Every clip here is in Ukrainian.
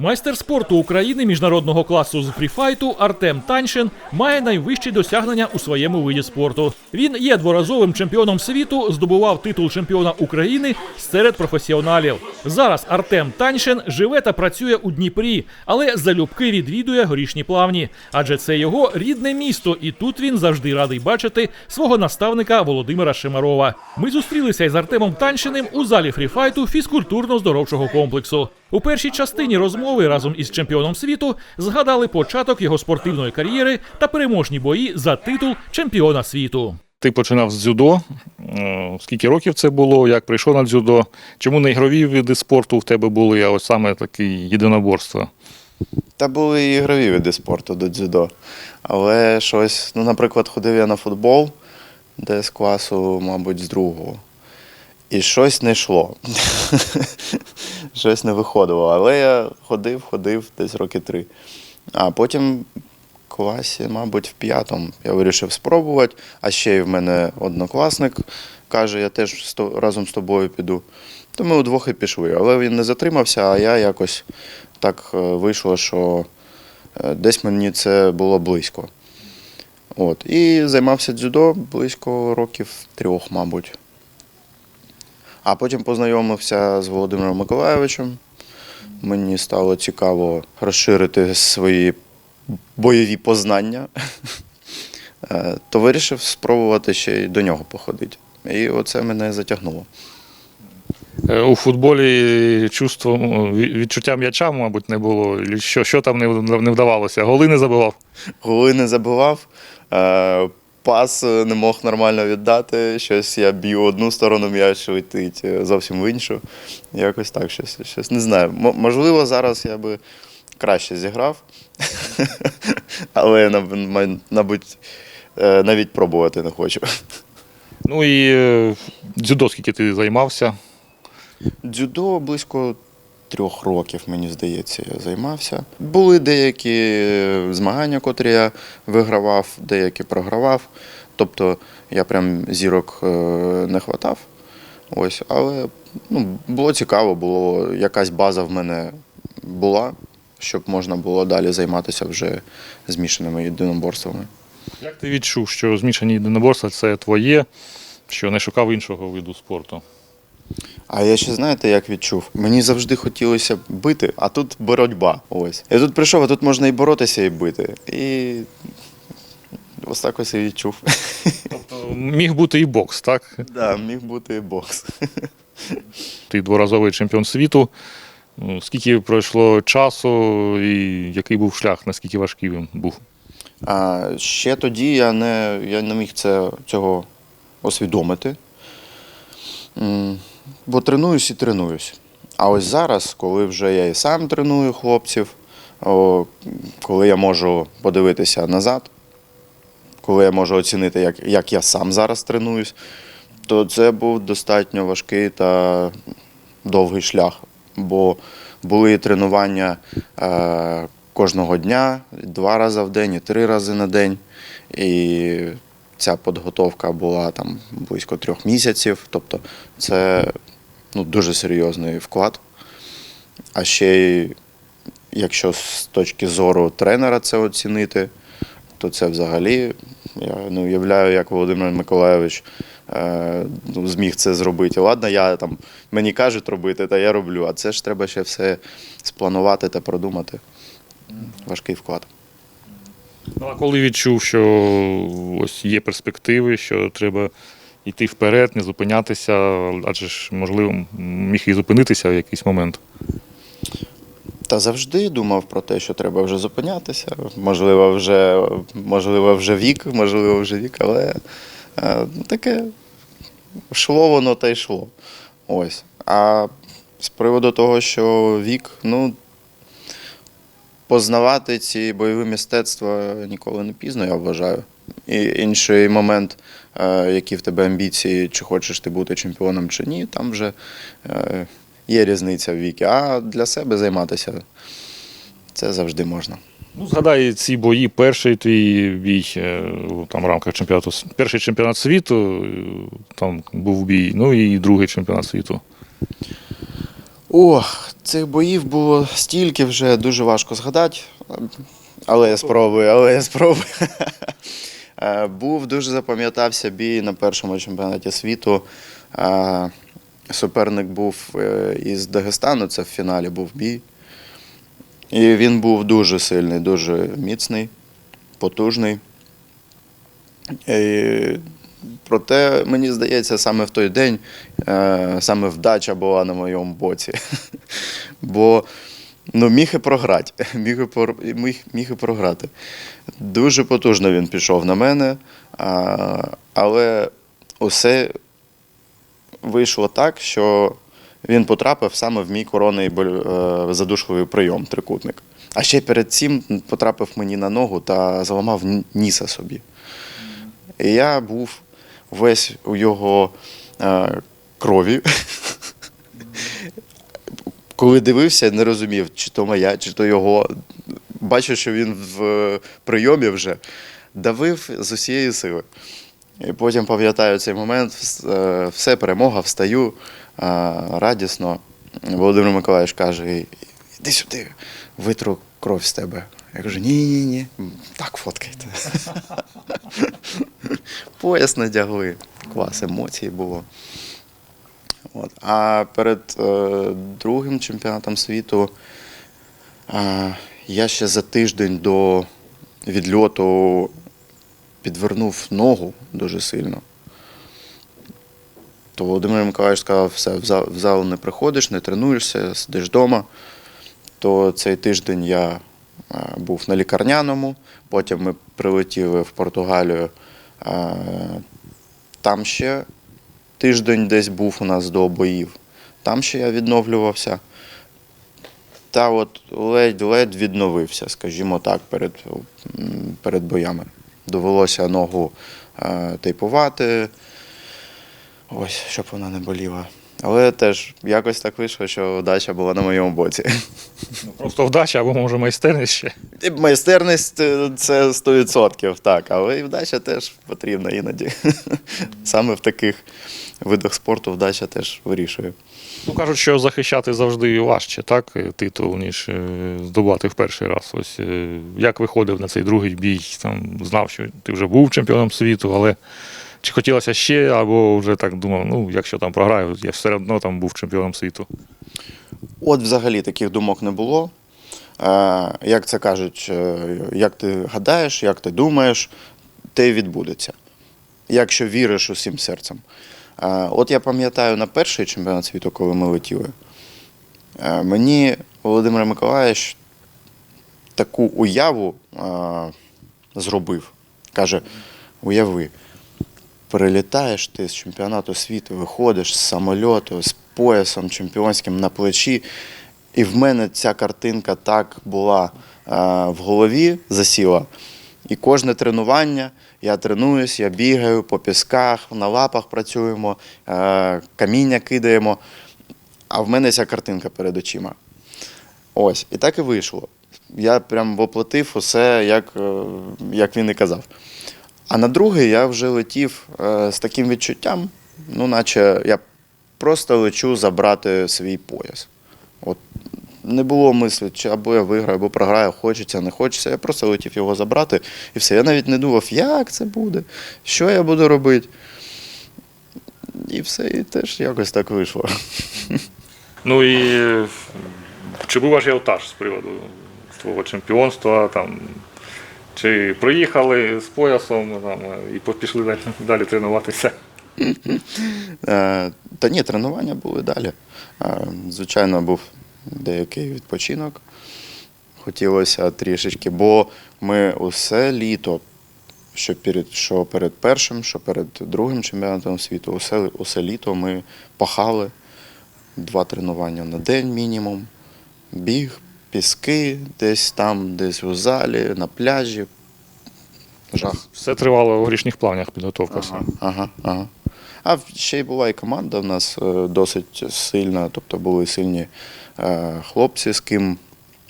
Майстер спорту України міжнародного класу з фріфайту Артем Таньшин має найвищі досягнення у своєму виді спорту. Він є дворазовим чемпіоном світу, здобував титул чемпіона України серед професіоналів. Зараз Артем Таньшин живе та працює у Дніпрі, але залюбки відвідує горішні плавні, адже це його рідне місто, і тут він завжди радий бачити свого наставника Володимира Шемарова. Ми зустрілися із Артемом Таньшиним у залі фріфайту фізкультурно-здоровчого комплексу. У першій частині розмови разом із чемпіоном світу згадали початок його спортивної кар'єри та переможні бої за титул чемпіона світу. Ти починав з дзюдо. Е, Скільки років це було? Як прийшов на дзюдо? Чому не ігрові види спорту в тебе були, а ось саме такі єдиноборства? Та були і ігрові види спорту до дзюдо. Але щось, ну, наприклад, ходив я на футбол, де з класу, мабуть, з другого. І щось не йшло. щось не виходило. Але я ходив, ходив десь роки три. А потім в класі, мабуть, в п'ятому я вирішив спробувати. А ще й в мене однокласник каже, я теж разом з тобою піду. То ми удвох і пішли. Але він не затримався, а я якось так е, вийшло, що е, десь мені це було близько. От. І займався дзюдо близько років трьох, мабуть. А потім познайомився з Володимиром Миколайовичем. Мені стало цікаво розширити свої бойові познання. Е, То вирішив спробувати ще й до нього походити. І оце мене затягнуло. Е, У футболі чувство, відчуття м'яча, мабуть, не було. Що, що там не, не вдавалося? Голи не забивав? Голи не забивав, е, пас не мог нормально віддати. Щось я б'ю одну сторону, м'яч летить е, зовсім в іншу. Якось так, щось, щось не знаю. Можливо, зараз я би краще зіграв, але мабуть, е, навіть пробувати не хочу. Ну і е, дзюдо, скільки ти займався? Дзюдо близько трьох років, мені здається, я займався. Були деякі е, змагання, котрі я вигравав, деякі програвав. Тобто я прям зірок е, не хватав. Ось, але ну, було цікаво, було якась база в мене була, щоб можна було далі займатися вже змішаними єдиноборствами. Як ти відчув, що змішані єдиноборства це твоє, що не шукав іншого виду спорту? А я ще знаєте, як відчув? Мені завжди хотілося бити, а тут боротьба. Ось. Я тут прийшов, а тут можна і боротися, і бити. І ось так ось і відчув. Тобто міг бути і бокс, так? Да, міг бути і бокс. Ти дворазовий чемпіон світу. Ну, Скільки пройшло часу і який був шлях, наскільки важкий він був? А ще тоді я не, я не міг це, цього освідомити. Бо тренуюсь і тренуюсь. А ось зараз, коли вже я і сам треную хлопців, коли я можу подивитися назад, коли я можу оцінити, як, як я сам зараз тренуюсь, то це був достатньо важкий та довгий шлях. Бо були тренування е, кожного дня, два рази в день, і три рази на день. І ця підготовка була там близько трьох місяців. Тобто це ну, дуже серйозний вклад. А ще й якщо з точки зору тренера це оцінити, то це взагалі я не уявляю, як Володимир Миколайович е, ну, зміг це зробити. Ладно, я там мені кажуть робити, та я роблю. А це ж треба ще все спланувати та продумати. Важкий вклад. Ну, а коли відчув, що ось є перспективи, що треба йти вперед, не зупинятися, адже ж, можливо, міг і зупинитися в якийсь момент. Та завжди думав про те, що треба вже зупинятися. Можливо, вже, можливо, вже вік, можливо, вже вік, але е, таке йшло воно та йшло. Ось. А з приводу того, що вік, ну, познавати ці бойові мистецтва ніколи не пізно, я вважаю. І інший момент, які в тебе амбіції, чи хочеш ти бути чемпіоном, чи ні, там вже е, є різниця в вікі. А для себе займатися це завжди можна. Ну, згадай ці бої, перший твій бій е, там, в рамках чемпіонату, перший чемпіонат світу, е, там був бій, ну і другий чемпіонат світу. Ох, цих боїв було стільки вже дуже важко згадати. Але я спробую, але я спробую. Е, Був дуже запам'ятався бій на першому чемпіонаті світу. Е, Суперник був е, із Дагестану, це в фіналі був бій. І він був дуже сильний, дуже міцний, потужний. І, проте, мені здається, саме в той день саме вдача була на моєму боці. Бо ну, міг і програти. Міг і, пор- міг, міг і програти. Дуже потужно він пішов на мене, а, але усе вийшло так, що він потрапив саме в мій коронний е, задушливий прийом, трикутник. А ще перед цим потрапив мені на ногу та зламав ніса собі. І я був весь у його е, крові. Коли дивився, не розумів, чи то моя, чи то його. Бачу, що він в е, прийомі вже давив з усієї сили. І потім пам'ятаю цей момент, е, все, перемога, встаю е, радісно. Володимир Миколаївич каже: іди сюди, витру кров з тебе. Я кажу, ні, ні, ні, так фоткайте. Пояс надягли. Клас емоцій було. От. А перед е, другим чемпіонатом світу е, я ще за тиждень до відльоту підвернув ногу дуже сильно. То Володимир Миколаївич сказав, все, в зал, не приходиш, не тренуєшся, сидиш вдома. То цей тиждень я е, був на лікарняному, потім ми прилетіли в Португалію. е, Там ще тиждень десь був у нас до боїв. Там ще я відновлювався. Та от ледь-ледь відновився, скажімо так, перед, перед боями. Довелося ногу е, тейпувати, ось, щоб вона не боліла. Але теж якось так вийшло, що вдача була на моєму боці. Просто вдача або може майстерність ще. Майстерність е, це 100%, так, але і вдача теж потрібна іноді. Саме в таких видах спорту вдача теж вирішує. Ну кажуть, що захищати завжди важче, так, е, титул, ніж е, здобувати в перший раз. Ось е, як виходив на цей другий бій, там знав, що ти вже був чемпіоном світу, але чи хотілося ще, або вже так думав, ну якщо там програю, я все одно там був чемпіоном світу. От взагалі таких думок не було. Як це кажуть, як ти гадаєш, як ти думаєш, те й відбудеться. Якщо віриш усім серцем. От я пам'ятаю на перший чемпіонат світу, коли ми летіли, мені Володимир Миколаївич таку уяву зробив. Каже: уяви, прилітаєш ти з чемпіонату світу, виходиш з самольоту з поясом чемпіонським на плечі. І в мене ця картинка так була в голові засіла. І кожне тренування, я тренуюсь, я бігаю по пісках, на лапах працюємо, е, каміння кидаємо. А в мене ця картинка перед очима. Ось, і так і вийшло. Я прям воплотив усе, як, е, як він і казав. А на другий я вже летів е, з таким відчуттям, ну, наче я просто лечу забрати свій пояс. От не було мислі, чи або я виграю, або програю, хочеться, не хочеться. Я просто летів його забрати і все. Я навіть не думав, як це буде, що я буду робити. І все, і теж якось так вийшло. Ну і чи був ажіотаж з приводу твого чемпіонства? Там, чи приїхали з поясом там, і пішли далі, далі тренуватися? Е, Та ні, тренування були далі. Е, Звичайно, був деякий відпочинок. Хотілося трішечки, бо ми усе літо, що перед, що перед першим, що перед другим чемпіонатом світу, усе, усе літо ми пахали два тренування на день мінімум. Біг, піски, десь там, десь у залі, на пляжі. Жах. Все тривало в грішніх плавнях підготовка. Ага, ага, ага. А ще й була і команда в нас е, досить сильна, тобто були сильні е, хлопці, з ким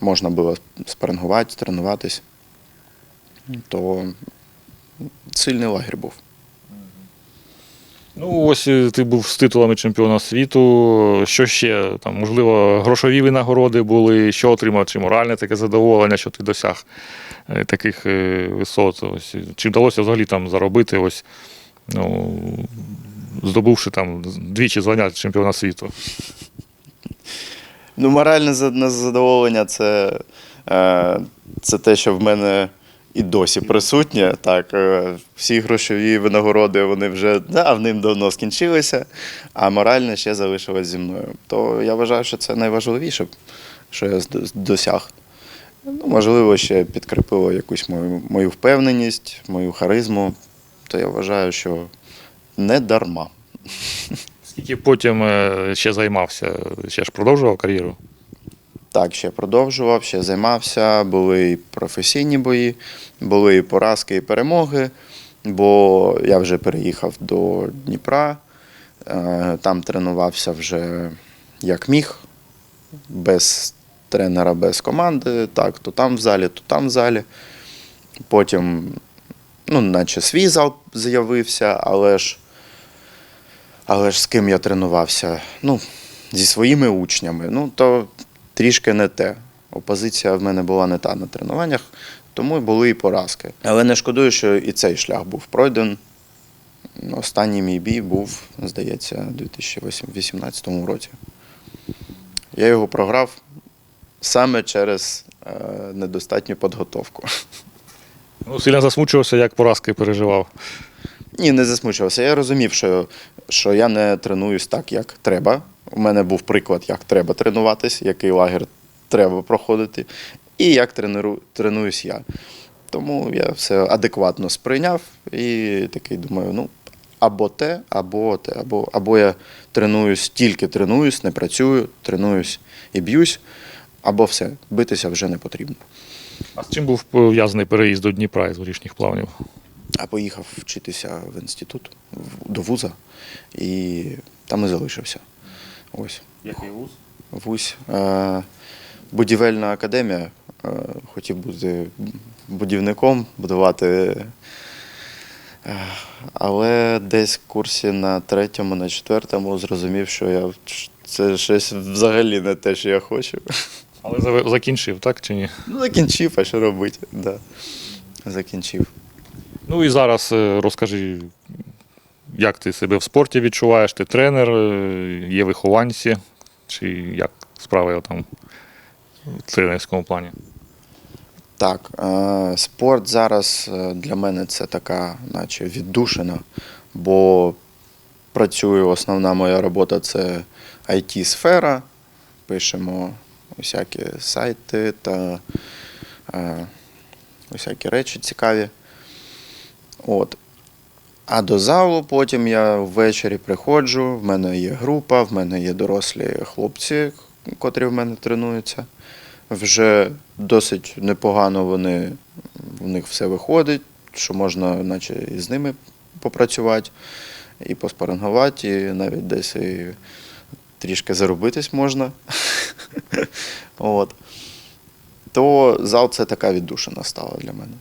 можна було спарингувати, тренуватись. То сильний лагерь був. Ну, ось е, ти був з титулами чемпіона світу. Що ще? Там, можливо, грошові винагороди були, що отримав, чи моральне таке задоволення, що ти досяг таких висот. Ось, чи вдалося взагалі там заробити, ось, ну, здобувши там двічі звання чемпіона світу? Ну, моральне задоволення це, е, це те, що в мене і досі присутнє. Так, е, всі грошові винагороди вони вже давним-давно скінчилися, а моральне ще залишилось зі мною. То я вважаю, що це найважливіше, що я досяг. Ну, можливо, ще підкріпило якусь мою, мою впевненість, мою харизму. То я вважаю, що не дарма. Скільки потім е, ще займався, ще ж продовжував кар'єру? Так, ще продовжував, ще займався. Були і професійні бої, були і поразки, і перемоги. Бо я вже переїхав до Дніпра, е, там тренувався вже як міг, без тренера, без команди. Так, то там в залі, то там в залі. Потім, ну, наче свій зал з'явився, але ж, але ж з ким я тренувався? Ну, зі своїми учнями. Ну, то трішки не те. Опозиція в мене була не та на тренуваннях, тому були і поразки. Але не шкодую, що і цей шлях був пройден. Останній мій бій був, здається, у 2018 році. Я його програв саме через е, недостатню підготовку. Ну, сильно засмучувався, як поразки переживав. Ні, не засмучувався. Я розумів, що, що я не тренуюсь так, як треба. У мене був приклад, як треба тренуватись, який лагер треба проходити, і як тренеру, тренуюсь я. Тому я все адекватно сприйняв і такий думаю, ну, або те, або те, або, або я тренуюсь, тільки тренуюсь, не працюю, тренуюсь і б'юсь, або все, битися вже не потрібно. А з чим був пов'язаний переїзд до Дніпра із горішніх плавнів? А поїхав вчитися в інститут, в- до вуза, і там і залишився. Ось. Який вуз? Вусь. Е, будівельна академія. Е, хотів бути будівником, будувати. Е, але десь в курсі на третьому, на четвертому зрозумів, що я це щось взагалі не те, що я хочу. Але закінчив, так чи ні? Ну, закінчив, а що робити? Да. Закінчив. Ну і зараз е, розкажи, як ти себе в спорті відчуваєш? Ти тренер, е, є вихованці, чи як справи там в тренерському плані? Так, е, спорт зараз для мене це така, наче віддушина, бо працюю, основна моя робота це IT-сфера. Пишемо усякі сайти та усякі речі цікаві. От. А до залу потім я ввечері приходжу, в мене є група, в мене є дорослі хлопці, котрі в мене тренуються вже досить непогано вони, у них все виходить, що можна наче і з ними попрацювати, і поспарингувати, і навіть десь і трішки заробитись можна. То зал це така віддушина стала для мене.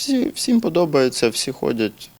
Всі, всім подобається, всі ходять,